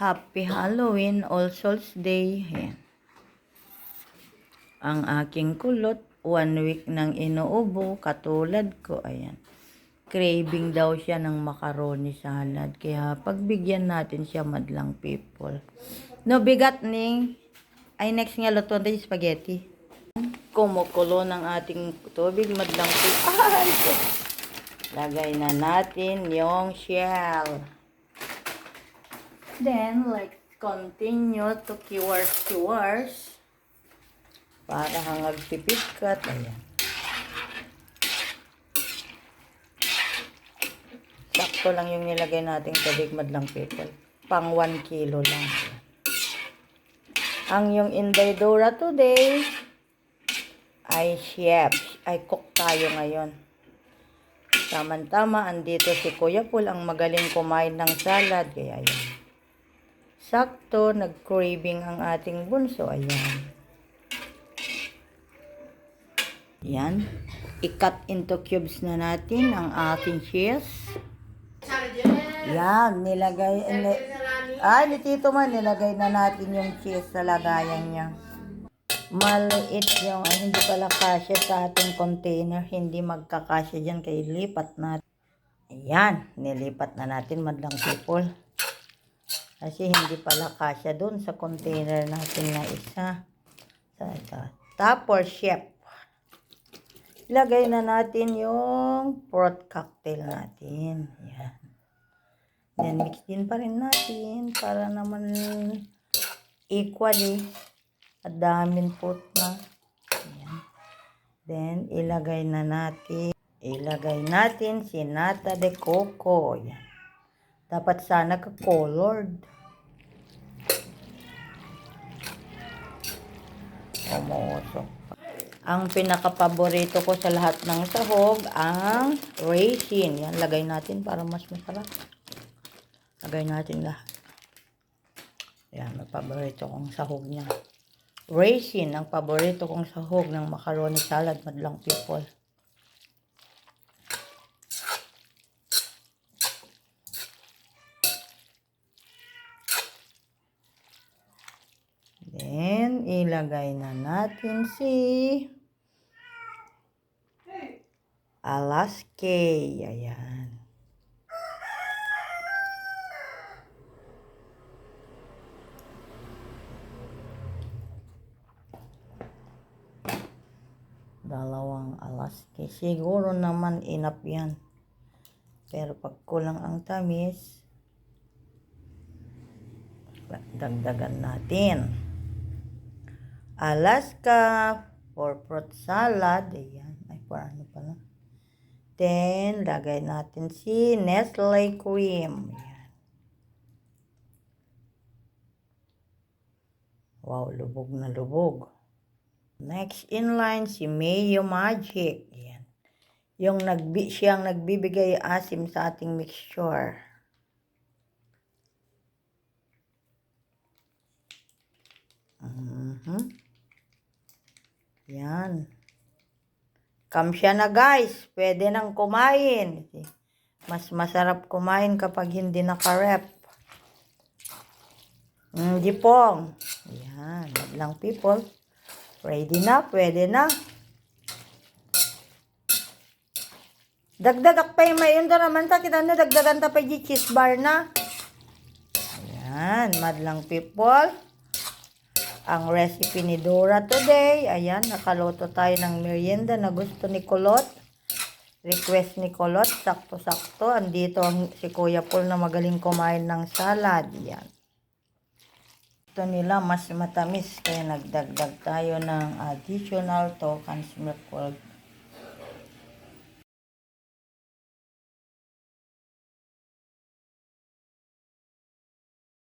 Happy Halloween, All Souls Day. Ayan. Ang aking kulot, one week nang inuubo, katulad ko, ayan. Craving daw siya ng macaroni salad. Kaya pagbigyan natin siya madlang people. No, bigat ning. Ay, next nga luto tayo spaghetti. Kumukulo ng ating tubig, madlang people. Ay, Lagay na natin yung shell. Then, let's continue to kiwars kiwars. Para hangag pipikat. Ayan. Sakto lang yung nilagay nating tubig madlang people. Pang 1 kilo lang. Ang yung Inday Dora today ay chef. Ay cook tayo ngayon. Tama-tama, andito si Kuya Paul ang magaling kumain ng salad. Kaya yun. Sakto, nag-craving ang ating bunso. Ayan. Yan. I-cut into cubes na natin ang ating cheese. Yan, nilagay. Ni, ay, ni Tito man, nilagay na natin yung cheese sa lagayan niya. Maliit yung, ay, hindi pala kasya sa ating container. Hindi magkakasya dyan, kaya lipat natin. Ayan, nilipat na natin madlang people. Kasi hindi pala kasya doon sa container natin na isa. Sa ito. Tapos, chef. Ilagay na natin yung fruit cocktail natin. Yan. Then, mix din pa rin natin para naman equally. At daming fruit na. Yan. Then, ilagay na natin. Ilagay natin si nata de coco. Yan. Dapat sana ka-colored. Umusok. Ang pinaka-paborito ko sa lahat ng sahog, ang raisin. Yan, lagay natin para mas masarap. Lagay natin lahat. Yan, ang paborito kong sahog niya. Raisin, ang paborito kong sahog ng macaroni salad, madlang people. Then, ilagay na natin si Alaska. Ayan. Dalawang Alaska. Siguro naman enough yan. Pero pag kulang ang tamis, dagdagan natin. Alaska for fruit salad. Ayan. Ay, for ano pala. Then, lagay natin si Nestle cream. Ayan. Wow, lubog na lubog. Next in line, si Mayo Magic. Ayan. Yung nagbi siyang nagbibigay asim sa ating mixture. Mhm. Yan. Kamsya na guys. Pwede nang kumain. Mas masarap kumain kapag hindi nakarep. Mm, jipong. Yan. Madlang people. Ready na. Pwede na. Dagdagak pa yung may yun naman ta. Kita na dagdagan ta pa cheese bar na. Ayan. Madlang people ang recipe ni Dora today. Ayan, nakaluto tayo ng merienda na gusto ni Kulot. Request ni Kulot, sakto-sakto. Andito ang, si Kuya Paul na magaling kumain ng salad. Yan. Ito nila mas matamis kaya nagdagdag tayo ng additional tokens milk